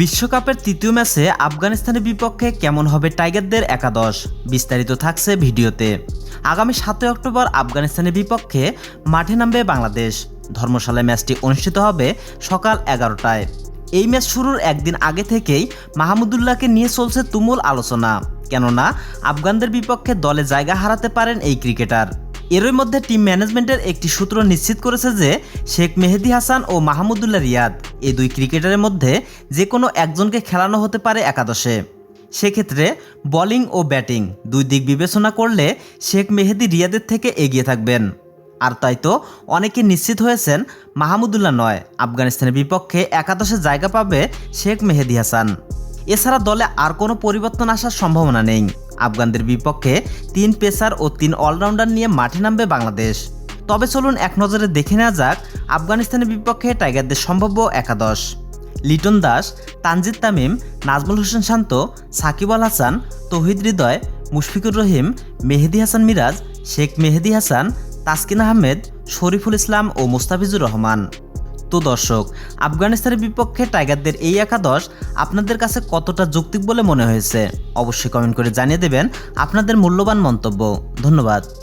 বিশ্বকাপের তৃতীয় ম্যাচে আফগানিস্তানের বিপক্ষে কেমন হবে টাইগারদের একাদশ? বিস্তারিত থাকছে ভিডিওতে। আগামী সাতই অক্টোবর আফগানিস্তানের বিপক্ষে মাঠে নামবে বাংলাদেশ। ধর্মশালায় ম্যাচটি অনুষ্ঠিত হবে সকাল এগারোটায়। এই ম্যাচ শুরুর একদিন আগে থেকেই মাহমুদুল্লাহকে নিয়ে চলছে তুমুল আলোচনা। কেননা, আফগানদের বিপক্ষে দলে জায়গা হারাতে পারেন এই ক্রিকেটার। এরই মধ্যে টিম ম্যানেজমেন্টের একটি সূত্র নিশ্চিত করেছে যে শেখ মেহেদি হাসান ও মাহমুদুল্লাহ রিয়াদ এই দুই ক্রিকেটারের মধ্যে যে কোনো একজনকে খেলানো হতে পারে একাদশে। সেক্ষেত্রে বোলিং ও ব্যাটিং দুই দিক বিবেচনা করলে শেখ মেহেদি রিয়াদের থেকে এগিয়ে থাকবেন। আর তাই তো অনেকে নিশ্চিত হয়েছেন মাহমুদুল্লাহ নয়, আফগানিস্তানের বিপক্ষে একাদশে জায়গা পাবে শেখ মেহেদি হাসান। এছাড়া দলে আর কোনো পরিবর্তন আসার সম্ভাবনা নেই। আফগানদের বিপক্ষে তিন পেসার ও তিন অলরাউন্ডার নিয়ে মাঠে নামবে বাংলাদেশ। তবে চলুন এক নজরে দেখে নেওয়া যাক আফগানিস্তানের বিপক্ষে টাইগারদের সম্ভাব্য একাদশ। লিটন দাস, তানজিদ তামিম, নাজমুল হোসেন শান্ত, সাকিব আল হাসান, তৌহিদ হৃদয়, মুশফিকুর রহিম, মেহেদি হাসান মিরাজ, শেখ মেহেদি হাসান, তাসকিন আহমেদ, শরীফুল ইসলাম ও মুস্তাফিজুর রহমান। তো দর্শক, আফগানিস্তানের বিপক্ষে টাইগারদের এই একাদশ আপনাদের কাছে কতটা যৌক্তিক বলে মনে হয়েছে? অবশ্যই কমেন্ট করে জানিয়ে দেবেন আপনাদের মূল্যবান মন্তব্য। ধন্যবাদ।